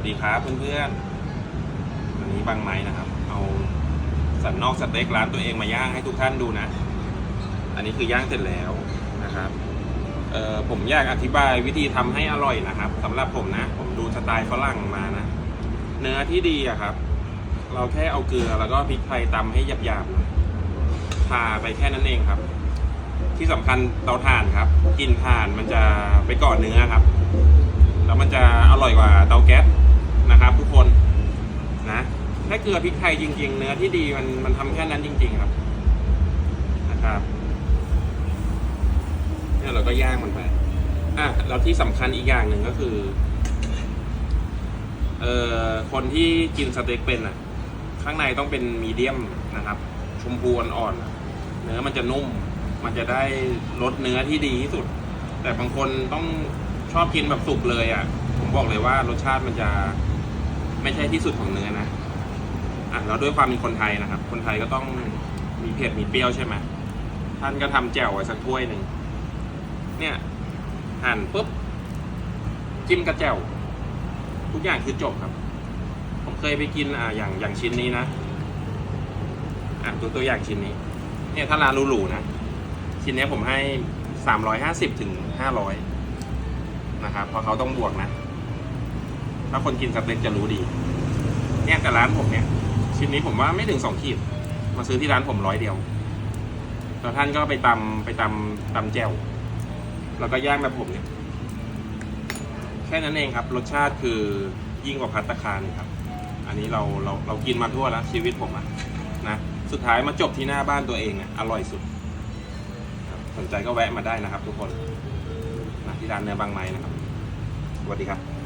วัสดีครับเพื่อนๆวันนี้บางไม้นะครับ เอาสันนอกสเต็กร้านตัวเองมาย่างให้ทุกท่านดูนะ อันนี้คือย่างเสร็จแล้วนะครับผมอยากอธิบายวิธีทำให้อร่อยนะครับสำหรับผมนะ ผมดูสไตล์ฝรั่งมานะ เนื้อที่ดีอะครับ เราแค่เอาเกลือแล้วก็พริกไทยตำให้หยาบๆหน่อยทาไปแค่นั้นเองครับ ที่สำคัญเตาถ่านครับกลินถ่านมันจะไปเกาะเนื้อครับ แล้วมันจะอร่อยกว่าเตาแก๊สนะครับ ทุกคน นะแค่เกลือพริกไทยจริง ๆ เนื้อที่ดีมันมันทำแค่นั้นจริง ๆ ครับ นะครับเนี่ยเราก็ย่างมันไปอะแล้วที่สำคัญอีกอย่างหนึ่งก็คือ เอ่อคนที่กินสเต็กเป็นอะ ข้างในต้องเป็นมีเดียมนะครับ ชมพูอ่อนๆอะเนื้อมันจะนุ่ม มันจะได้รสเนื้อที่ดีที่สุด แต่บางคนต้องชอบกินแบบสุกเลยอะ ผมบอกเลยว่ารสชาติมันจะไม่ใช่ที่สุดของเนื้อนะ อะแล้วด้วยความเป็นคนไทยนะครับ คนไทยก็ต้องมีเผ็ดมีเปรี้ยวใช่ไหมท่านก็ทำแจ่วไว้สักถ้วยหนึ่งเนี่ยหั่นปุ๊บจิ้มกระแจ่วทุกอย่างคือจบครับ ผมเคยไปกินอ่าอย่างอย่างชิ้นนี้นะอะตัวตัวอย่างชิ้นนี้ เนี่ยถ้าร้านหรูๆนะชิ้นนี้ผมให้สามร้อยห้าสิบถึงห้าร้อยนะครับเพราะเขาต้องบวกนะ ถ้าคนกินสเต็กจะรู้ดี เนี่ยแต่ร้านผมเนี่ย ชิ้นนี้ผมว่าไม่ถึงสองขีด มาซื้อที่ร้านผมร้อยเดียว แล้วท่านก็ไปตำไปตำตำแจ่วแล้วก็ย่างแบบผมเนี่ย แค่นั้นเองครับ รสชาติคือยิ่งกว่าพัตตาคารครับ อันนี้เราเราเรากินมาทั่วแล้ว ชีวิตผมอะนะ สุดท้ายมาจบที่หน้าบ้านตัวเองอะอร่อยสุด สนใจก็แวะมาได้นะครับ ทุกคนนะที่ร้านเนื้อบางไม้นะครับสวัสดีครับ